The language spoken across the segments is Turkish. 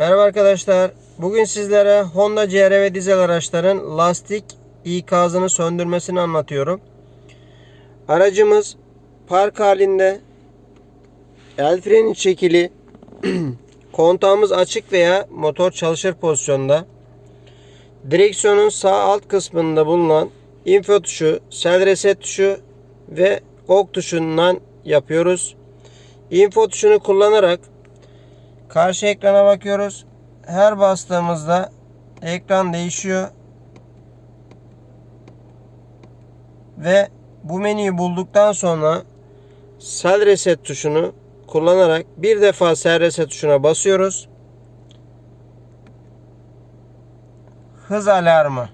Merhaba arkadaşlar. Bugün sizlere Honda CR ve dizel araçların lastik ikazını söndürmesini anlatıyorum. Aracımız park halinde el freni çekili kontağımız açık veya motor çalışır pozisyonda direksiyonun sağ alt kısmında bulunan info tuşu, sel reset tuşu ve ok tuşundan yapıyoruz. Info tuşunu kullanarak Karşı ekrana bakıyoruz. Her bastığımızda ekran değişiyor. Ve bu menüyü bulduktan sonra sel reset tuşunu kullanarak bir defa sel reset tuşuna basıyoruz. Hız alarmı.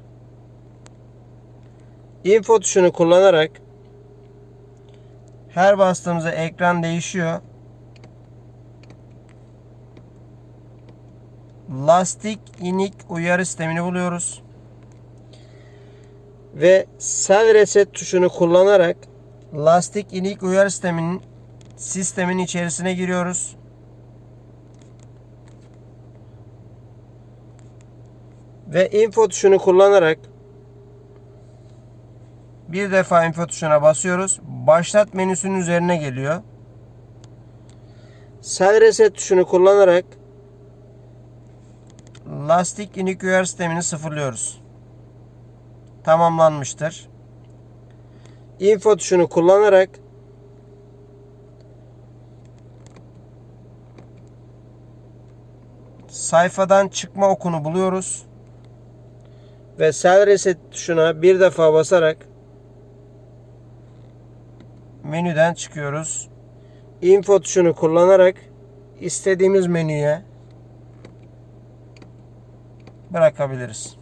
Info tuşunu kullanarak her bastığımızda ekran değişiyor. Lastik inik uyarı sistemini buluyoruz. Ve sel reset tuşunu kullanarak lastik inik uyarı sisteminin sistemin içerisine giriyoruz. Ve info tuşunu kullanarak bir defa info tuşuna basıyoruz. Başlat menüsünün üzerine geliyor. Sel reset tuşunu kullanarak lastik inik uyar sistemini sıfırlıyoruz. Tamamlanmıştır. Info tuşunu kullanarak sayfadan çıkma okunu buluyoruz. Ve sel reset tuşuna bir defa basarak menüden çıkıyoruz. Info tuşunu kullanarak istediğimiz menüye bırakabiliriz.